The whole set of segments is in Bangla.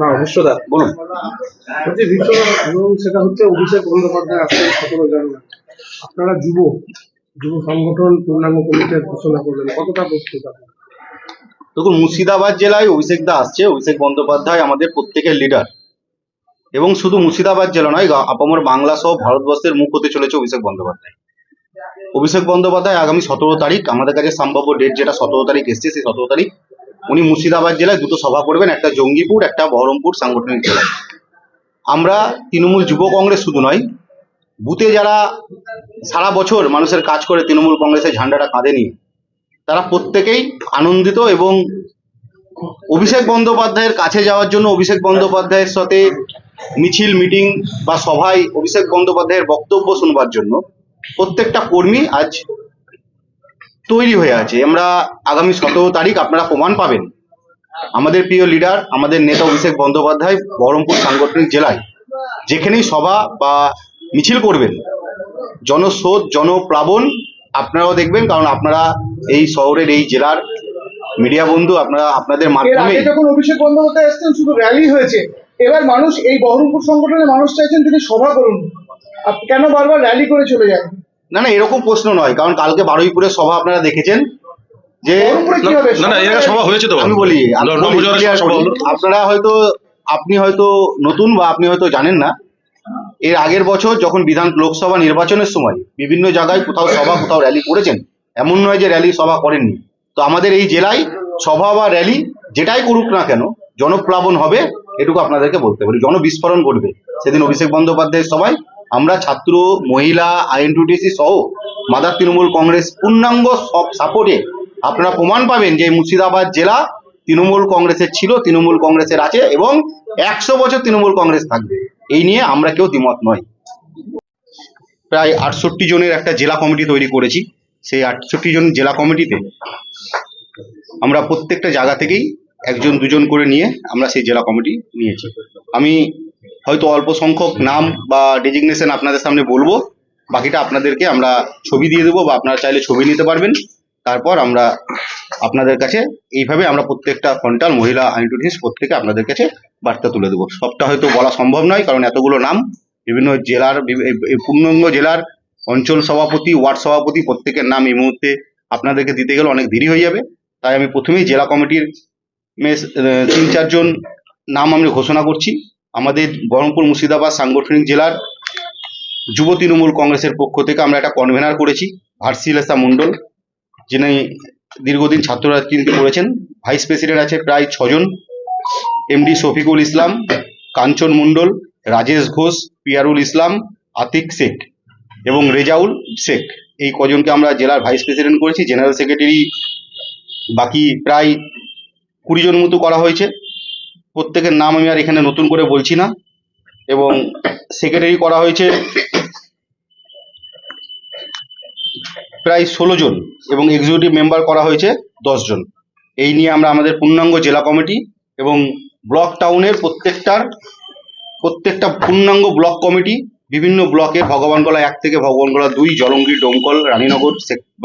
না বিশ্বদা বলুন। বলছি বিশ্বদা সেটা হচ্ছে অভিষেক বন্দ্যোপাধ্যায় আসছেন সতেরো জানুয়ারি আপনারা যুব যুব সংগঠন পূর্ণাঙ্গ কমিটির ঘোষণা করলেন। কতটা প্রস্তুত আপনারা? দেখুন মুর্শিদাবাদ জেলায় অভিষেক দা আসছে। অভিষেক বন্দ্যোপাধ্যায় আমাদের প্রত্যেকের লিডার এবং শুধু মুর্শিদাবাদ জেলা নয় আপামর বাংলা সহ ভারতবর্ষের মুখ হতে চলেছে অভিষেক বন্দ্যোপাধ্যায়। অভিষেক বন্দ্যোপাধ্যায় আগামী সতেরো তারিখ আমাদের কাছে সম্ভাব্য ডেট যেটা সতেরো তারিখ এসছে সেই সতেরো তারিখ উনি মুর্শিদাবাদ জেলায় দুটো সভা করবেন, একটা জঙ্গিপুর, একটা বহরমপুর সাংগঠনিক জেলায় আমরা তৃণমূল যুব কংগ্রেস শুধু নয়, বুথে যারা সারা বছর মানুষের কাজ করে তৃণমূল কংগ্রেসের ঝান্ডাটা কাঁধে নিয়ে তারা প্রত্যেকেই আনন্দিত এবং অভিষেক বন্দ্যোপাধ্যায়ের কাছে যাওয়ার জন্য অভিষেক বন্দ্যোপাধ্যায়ের সাথে মিছিল, মিটিং বা সভায় অভিষেক বন্দ্যোপাধ্যায়ের বক্তব্য শুনবার জন্য প্রত্যেকটা কর্মী আজ তৈরি হয়ে আছে। আমরা আগামী সতেরো তারিখ আপনারা প্রমাণ পাবেন। আমাদের প্রিয় লিডার আমাদের নেতা অভিষেক বন্দ্যোপাধ্যায় বহরমপুর সাংগঠনিক জেলায় যেখানেই সভা বা মিছিল করবেন জনস্রোত জনপ্লাবন আপনারাও দেখবেন কারণ আপনারা এই শহরের এই জেলার মিডিয়া বন্ধু আপনারা আপনাদের মাধ্যমে যখন অভিষেক বন্দ্যোপাধ্যায় এসেছেন শুধু র্যালি হয়েছে। এবার মানুষ এই বহরমপুর সংগঠনের মানুষ চাইছেন তিনি সভা করুন। কেন বারবার র্যালি করে চলে যান? না না এরকম প্রশ্ন নয় কারণ কালকে বারুইপুরের সভা আপনারা দেখেছেন যে না না এর সভা হয়েছে তো। আমি বলি। আপনারা হয়তো আপনি হয়তো নতুন বা আপনি হয়তো জানেন না এর আগের বছর যখন বিধান লোকসভা নির্বাচনের সময় বিভিন্ন জায়গায় কোথাও সভা কোথাও র্যালি করেছেন এমন নয় যে র্যালি সভা করেননি। তো আমাদের এই জেলায় সভা বা র্যালি যেটাই করুক না কেন জনপ্লাবন হবে এটুকু আপনাদেরকে বলতে পারি জনবিস্ফোরণ ঘটবে। সেদিন অভিষেক বন্দ্যোপাধ্যায়ের সভায় আমরা ছাত্র, মহিলা আইএনটিউটিসি সহ মাদার তৃণমূল কংগ্রেস পূর্ণাঙ্গ সব সাপোর্টে আপনারা প্রমাণ পাবেন যে মুর্শিদাবাদ জেলা তৃণমূল কংগ্রেসের ছিল, তৃণমূল কংগ্রেসের আছে এবং একশো বছর তৃণমূল কংগ্রেস থাকবে। এই নিয়ে আমরা কেউ দ্বিমত নয়। প্রায় আটষট্টি জনের একটা জেলা কমিটি তৈরি করেছি। সেই আটষট্টি জন জেলা কমিটিতে আমরা প্রত্যেকটা জায়গা থেকেই একজন, দুজন করে নিয়ে আমরা সেই জেলা কমিটি নিয়েছি। আমি হয়তো অল্প সংখ্যক নাম বা ডেজিগনেশন আপনাদের সামনে বলব। বাকিটা আপনাদেরকে আমরা ছবি দিয়ে দেবো বা আপনারা চাইলে ছবি নিতে পারবেন। তারপর আমরা আপনাদের কাছে এইভাবে আমরা প্রত্যেকটা ফন্টাল মহিলা আইনটিস প্রত্যেকে আপনাদের কাছে বার্তা তুলে দেবো। সবটা হয়তো বলা সম্ভব নয় কারণ এতগুলো নাম বিভিন্ন জেলার পূর্ণাঙ্গ জেলার অঞ্চল সভাপতি ওয়ার্ড সভাপতি প্রত্যেকের নাম এই মুহূর্তে আপনাদেরকে দিতে গেলে অনেক দেরি হয়ে যাবে। তাই আমি প্রথমেই জেলা কমিটির মেস তিন চারজন নাম আমি ঘোষণা করছি। আমাদের বহরমপুর মুর্শিদাবাদ সাংগঠনিক জেলার যুব তৃণমূল কংগ্রেসের পক্ষ থেকে আমরা একটা কনভেনার করেছি ভার্সিলেসা মণ্ডল, যিনি দীর্ঘদিন ছাত্র রাজনীতি করেছেন ভাইস প্রেসিডেন্ট আছে প্রায় ছজন। এমডি শফিকুল ইসলাম, কাঞ্চন মণ্ডল, রাজেশ ঘোষ, পিয়ারুল ইসলাম, আতিক শেখ এবং রেজাউল শেখ। এই কজনকে আমরা জেলার ভাইস প্রেসিডেন্ট করেছি জেনারেল সেক্রেটারি বাকি প্রায় কুড়ি জন মতো করা হয়েছে। প্রত্যেকের নাম আমি আর এখানে নতুন করে বলছি না। এবং সেক্রেটারি করা হয়েছে প্রায় ষোলো জন এবং এক্সিকিউটিভ মেম্বার করা হয়েছে জন। এই নিয়ে আমরা আমাদের পূর্ণাঙ্গ জেলা কমিটি এবং ব্লক টাউনের প্রত্যেকটার, প্রত্যেকটা পূর্ণাঙ্গ ব্লক কমিটি, বিভিন্ন ব্লকের ভগবানগোলা এক থেকে ভগবানগোলা দুই, জলঙ্গি, ডোমকল, রানীনগর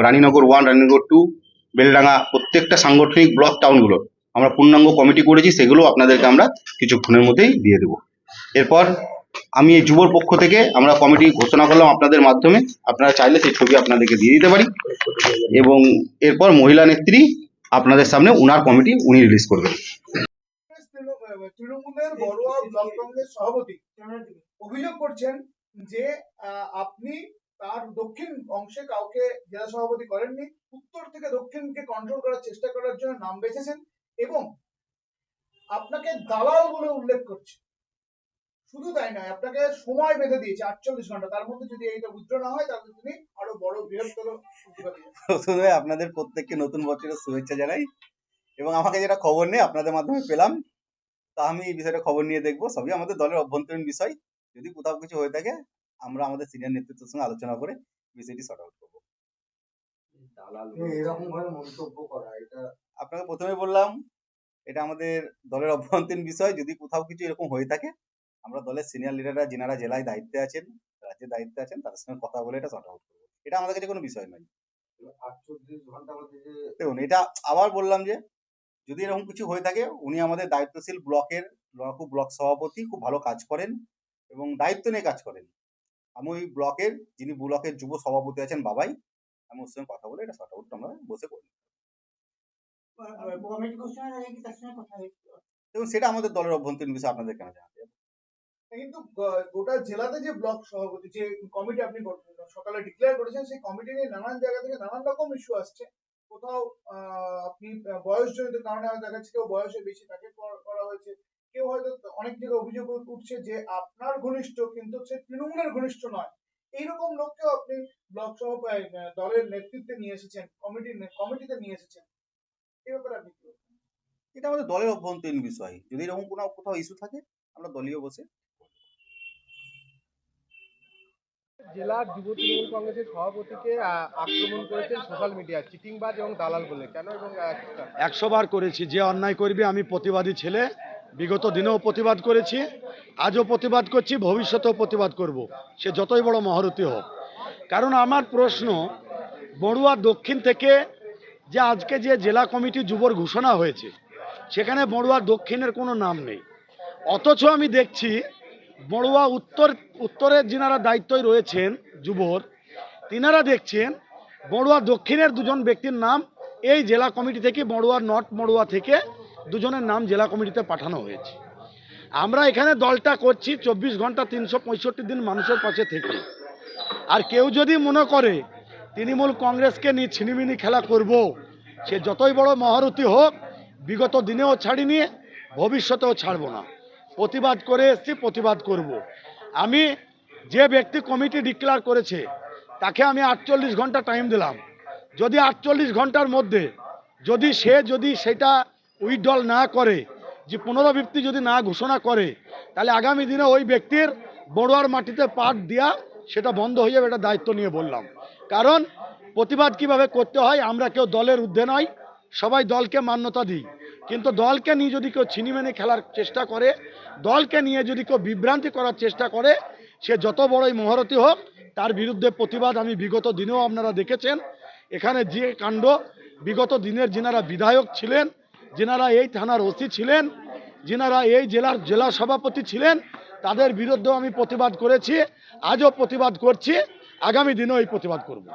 রানীনগর ওয়ান রানীনগর টু বেলডাঙ্গা প্রত্যেকটা সাংগঠনিক ব্লক টাউনগুলো আমরা পূর্ণাঙ্গ কমিটি করেছি, সেগুলো আপনাদেরকে আমরা কিছুক্ষণের মধ্যেই দিয়ে দেবো। এরপর আমি এই যুবর পক্ষ থেকে আমরা কমিটি ঘোষণা করলাম আপনাদের মাধ্যমে, আপনারা চাইলে সেই ছবি আপনাদেরকে দিয়ে দিতে পারি। এবং এরপর মহিলা নেত্রী আপনাদের সামনে উনার কমিটি উনি রিলিজ করবেন। তৃণমূলের বড়ুয়া ব্লক কংগ্রেস সভাপতি অভিযোগ করছেন যে আপনি তার দক্ষিণ অংশে কাউকে জেলা সভাপতি করেননি, উত্তর থেকে দক্ষিণকে কন্ট্রোল করার চেষ্টা করার জন্য নাম বেছেছেন। এবং আপনাকে দালাল বলে উল্লেখ করছে। শুধু তাই নয় আপনাকে সময় বেঁধে দিয়েছে আটচল্লিশ ঘণ্টা। তার মধ্যে যদি এইটা উইথড্র না হয় তাহলে তিনি আরও বড় বৃহত্তর প্রথমে আপনাদের প্রত্যেককে নতুন বছরের শুভেচ্ছা জানাই এবং আমাকে যেটা খবর নেই আপনাদের মাধ্যমে পেলাম তা আমি এই বিষয়টা খবর নিয়ে দেখব। সবই আমাদের দলের অভ্যন্তরীণ বিষয়। যদি কোথাও কিছু হয়ে থাকে আমরা আমাদের সিনিয়র নেতৃত্বের সঙ্গে আলোচনা করে বিষয়টি সর্ট আউট করব। এরকম ভাবে মন্তব্য করা এটা আপনাকে প্রথমে বললাম এটা আমাদের দলের অভ্যন্তরীণ বিষয়। যদি কোথাও কিছু এরকম হয়ে থাকে আমরা দলের সিনিয়র লিডাররা যিনারা জেলায় দায়িত্বে আছেন রাজ্যের দায়িত্বে আছেন তাদের সঙ্গে কথা বলে এটা সর্ট আউট করব। এটা আমাদের কাছে কোনো বিষয় নয়। দেখুন এটা আবার বললাম যে যদি এরকম কিছু হয়ে থাকে উনি আমাদের দায়িত্বশীল ব্লকের লড়াকু ব্লক সভাপতি খুব ভালো কাজ করেন এবং দায়িত্ব নিয়ে কাজ করেন। আমি ওই ব্লকের যিনি ব্লকের যুব সভাপতি আছেন বাবাই আমি ওর সঙ্গে কথা বলে এটা শর্ট আউট আমরা বসে করি। কমিটি ঘোষণা আগে কি তার সঙ্গে কথা হয়েছিল? এবং সেটা আমাদের দলের অভ্যন্তরীণ বিষয় আপনাদের কেন জানাতে কিন্তু গোটা জেলাতে যে ব্লক সভাপতি যে কমিটি আপনি সকালে ডিক্লেয়ার করেছেন সেই কমিটি নিয়ে নানান জায়গা থেকে নানান রকম ইস্যু আসছে। কোথাও আপনি বয়সজনিত কারণে হয়তো দেখা যাচ্ছে কেউ বয়সে বেশি তাকে করা হয়েছে। কেউ হয়তো অনেক জায়গায় অভিযোগ উঠছে যে আপনার ঘনিষ্ঠ কিন্তু সে তৃণমূলের ঘনিষ্ঠ নয়। এইরকম লোককেও আপনি ব্লক সহ আহ, দলের নেতৃত্বে নিয়ে এসেছেন কমিটির কমিটিতে নিয়ে এসেছেন। এই ব্যাপারে আপনি কি এটা আমাদের দলের অভ্যন্তরীণ বিষয়। যদি এরকম কোনো কোথাও ইস্যু থাকে আমরা দলীয় বসে জেলার যুব তৃণমূল কংগ্রেসের সভাপতিকে আক্রমণ করেছেন সোশ্যাল মিডিয়া চিটিংবাজ এবং দালাল বলে। কেন এবং একশো বার করেছি। যে অন্যায় করবে আমি প্রতিবাদী ছেলে। বিগত দিনেও প্রতিবাদ করেছি আজও প্রতিবাদ করছি ভবিষ্যতেও প্রতিবাদ করব। সে যতই বড় মহারতী হোক। কারণ আমার প্রশ্ন বড়ুয়া দক্ষিণ থেকে যে আজকে যে জেলা কমিটি যুবর ঘোষণা হয়েছে, সেখানে বড়ুয়া দক্ষিণের কোনো নাম নেই। অথচ আমি দেখছি বড়ুয়া উত্তর উত্তরের যিনারা দায়িত্বই রয়েছেন যুবর, তিনারা দেখছেন বড়ুয়া দক্ষিণের দুজন ব্যক্তির নাম এই জেলা কমিটি থেকে বড়ুয়া নর্থ বড়ুয়া থেকে দুজনের নাম জেলা কমিটিতে পাঠানো হয়েছে। আমরা এখানে দলটা করছি চব্বিশ ঘণ্টা তিনশো পঁয়ষট্টি দিন মানুষের পাশে থেকে। আর কেউ যদি মনে করে তৃণমূল কংগ্রেসকে নিয়ে ছিনিমিনি খেলা করব। সে যতই বড় মহারথী হোক, বিগত দিনেও ছাড়িনি, ভবিষ্যতেও ছাড়ব না। প্রতিবাদ করে এসছি, প্রতিবাদ করব। আমি যে ব্যক্তি কমিটি ডিক্লেয়ার করেছে, তাকে আমি আটচল্লিশ ঘণ্টা টাইম দিলাম। যদি আটচল্লিশ ঘণ্টার মধ্যে, যদি সে যদি সেটা উইথড্রল না করে, যে পুনরাবৃত্তি যদি না ঘোষণা করে, তাহলে আগামী দিনে ওই ব্যক্তির বড়ুয়ার মাটিতে পাট দেওয়া সেটা বন্ধ হয়ে যাবে, এটা দায়িত্ব নিয়ে বললাম। কারণ প্রতিবাদ কীভাবে করতে হয়, আমরা কেউ দলের ঊর্ধ্বে নয়, সবাই দলকে মান্যতা দিই। কিন্তু দলকে নিয়ে যদি কেউ ছিনিমেনি খেলার চেষ্টা করে, দলকে নিয়ে যদি কেউ বিভ্রান্তি করার চেষ্টা করে, সে যত বড়ই মহারথী হোক, তার বিরুদ্ধে প্রতিবাদ আমি বিগত দিনেও আপনারা দেখেছেন। এখানে যে কাণ্ড, বিগত দিনের যিনারা বিধায়ক ছিলেন, যিনারা এই থানার ওসি ছিলেন, যিনারা এই জেলার জেলা সভাপতি ছিলেন, তাদের বিরুদ্ধেও আমি প্রতিবাদ করেছি, আজও প্রতিবাদ করছি। আগামী দিনেও এই প্রতিবাদ করব।